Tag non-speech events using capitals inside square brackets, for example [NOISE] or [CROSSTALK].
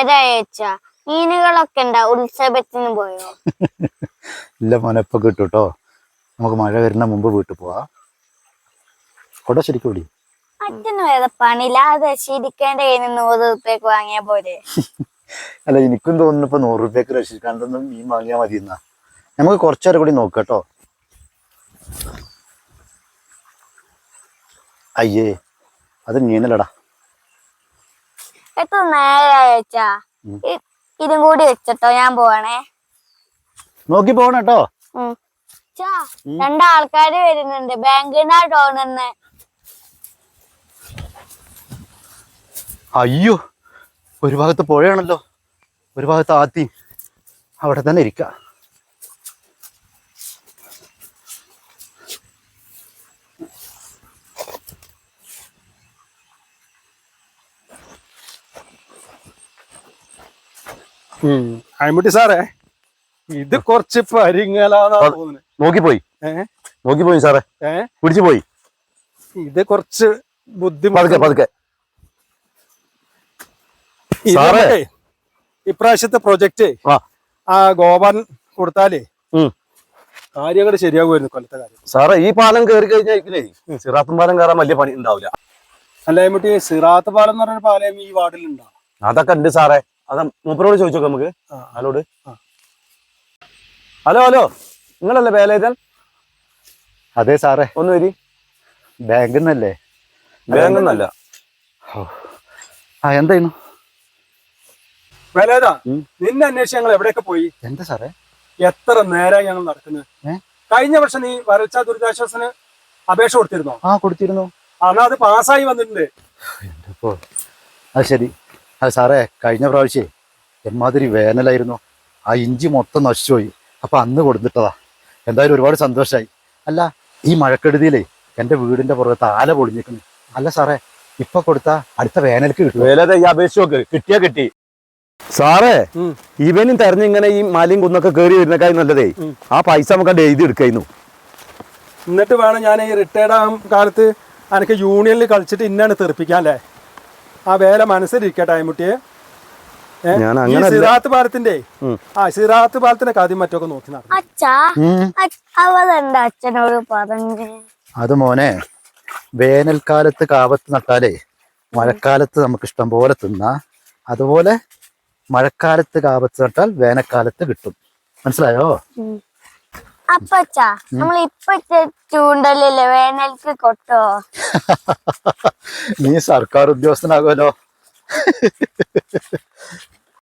ഏഴായി വെച്ചാ മീനുകളൊക്കെ ഉണ്ടാ? ഉത്സവത്തിന് പോയോ? ഇല്ല മോനപ്പൊ കിട്ടും കേട്ടോ നമുക്ക് മഴ വരുന്ന മുമ്പ് വീട്ടിൽ പോവാ. കൊട ശരിക്കും പിടി അച്ഛന് വേറെ പണിയില്ല അത് ശരിക്കേണ്ട കയ്യിൽ നൂറ് റുപ്യക്ക് വാങ്ങിയ പോലെ [LAUGHS] അല്ല എനിക്കും തോന്നുന്നു ഇപ്പൊ നൂറ് റുപ്യക്ക് രക്ഷിക്കാണ്ടൊന്നും മീൻ വാങ്ങിയാ മതി എന്നാ നമുക്ക് കുറച്ചേരം കൂടി നോക്കട്ടോ. അയ്യേ അത് മീനല്ലടാ. എത്ര നേരായി വെച്ചാ ഇതും കൂടി വെച്ചിട്ടോ ഞാൻ പോവാണേ. നോക്കി പോകണം കേട്ടോ. രണ്ടാൾക്കാര് വരുന്നുണ്ട് ബാങ്കിനാ തോന്നുന്നു. അയ്യോ ഒരു ഭാഗത്ത് പുഴയാണല്ലോ ഒരു ഭാഗത്ത് ആത്തി അവിടെ തന്നെ ഇരിക്ക. അയമുട്ടി സാറേ ഇത് കുറച്ച് പരിങ്ങലാന്നാ തോന്നുന്നത് നോക്കിപ്പോയി. നോക്കിപ്പോയി സാറേ. പിടിച്ചു പോയി ഇത് കുറച്ച് ബുദ്ധിമുട്ട്. പതുക്കെ സാറേ. ഇപ്രാവശ്യത്തെ പ്രൊജക്റ്റ് ആ. ഗോപാൻ കൊടുത്താലേ. കാര്യങ്ങൾ ശരിയാകുമായിരുന്നു കൊല്ലത്തെ കാര്യം. സാറേ ഈ പാലം കയറി കഴിഞ്ഞാൽ സിറാത്തും പാലം കയറാൻ വലിയ പണി ഉണ്ടാവില്ല. അല്ല മുട്ടി സിറാത്ത് പാലം എന്ന് പറഞ്ഞ പാലം ഈ വാർഡിൽ ഉണ്ടാവും അതൊക്കെ ഉണ്ട് സാറേ. അത് മൂപ്പരോട് ചോദിച്ചോക്കെ നമുക്ക്. ഹലോട്. Hello hello. നിങ്ങളല്ലേ വേലേതൻ? അതെ സാറേ. ഒന്ന് വരി. ബാങ്കിൽ നിന്നല്ലേ ബാങ്കിൽ നിന്നല്ല ആ എന്തായിരുന്നു വേലേതാ. നിന്നെ അന്വേഷിച്ച് ഞങ്ങൾ എവിടെയൊക്കെ പോയി? എന്താ സാറേ? എത്ര നേരമായി ഞങ്ങൾ നടക്കുന്നത്? കഴിഞ്ഞ വർഷം നീ വരൾച്ച ദുരിതാശ്വാസത്തിന് അപേക്ഷ കൊടുത്തിരുന്നോ? ആ കൊടുത്തിരുന്നു. അന്നാ അത് പാസ്സായി വന്നിട്ടുണ്ട്. അത് ശരി. അത് സാറേ കഴിഞ്ഞ പ്രാവശ്യേ എമ്മാതിരി വേനലായിരുന്നു. ആ ഇഞ്ചി മൊത്തം നശിച്ചുപോയി. അപ്പം അന്ന് കൊടുത്തിട്ടതാ. എന്തായാലും ഒരുപാട് സന്തോഷമായി അല്ല ഈ മഴക്കെടുതിയിലേ എന്റെ വീടിന്റെ പുറത്ത് ആല പൊളിഞ്ഞിരിക്കുന്നു. അല്ല സാറേ ഇപ്പൊ കൊടുത്ത അടുത്ത വേനൽക്ക് കിട്ടും വേലത ഈ അപേക്ഷിച്ച് നോക്ക്. കിട്ടിയാ കിട്ടി. സാറേ ഇവനും തെരഞ്ഞ് ഇങ്ങനെ ഈ മലയും കുന്നൊക്കെ കയറി വരുന്നേക്കായി നല്ലതേ. ആ പൈസ നമുക്ക് എഴുതി എടുക്കായിരുന്നു. എന്നിട്ട് വേണം ഞാൻ ഈ റിട്ടയർഡ് ആകും കാലത്ത് എനിക്ക് യൂണിയനിൽ കളിച്ചിട്ട് ഇന്നാണ് തെറിപ്പിക്കാൻ അല്ലേ? ആ വേല മനസ്സിലിരിക്കട്ടെ ഈ സിറാത്ത് പാലത്തിന്റെ ആ സിറാത്ത് പാലത്തിന്റെ കഥയും മറ്റൊക്കെ നോക്കി. അച്ഛനോട് പറഞ്ഞു? അത് മോനെ വേനൽക്കാലത്ത് കാവത്ത് നട്ടാലേ മഴക്കാലത്ത് നമുക്ക് ഇഷ്ടം പോലെ തിന്നാ. അതുപോലെ മഴക്കാലത്ത് കാവത്ത് നട്ടാൽ വേനൽക്കാലത്ത് കിട്ടും. മനസ്സിലായോ? അപ്പച്ചാ നമ്മൾ ഇപ്പൊ ചൂണ്ടല്ലേ വേനൽക്ക് കൊട്ടോ? [LAUGHS] നീ സർക്കാർ ഉദ്യോഗസ്ഥനാകുമല്ലോ.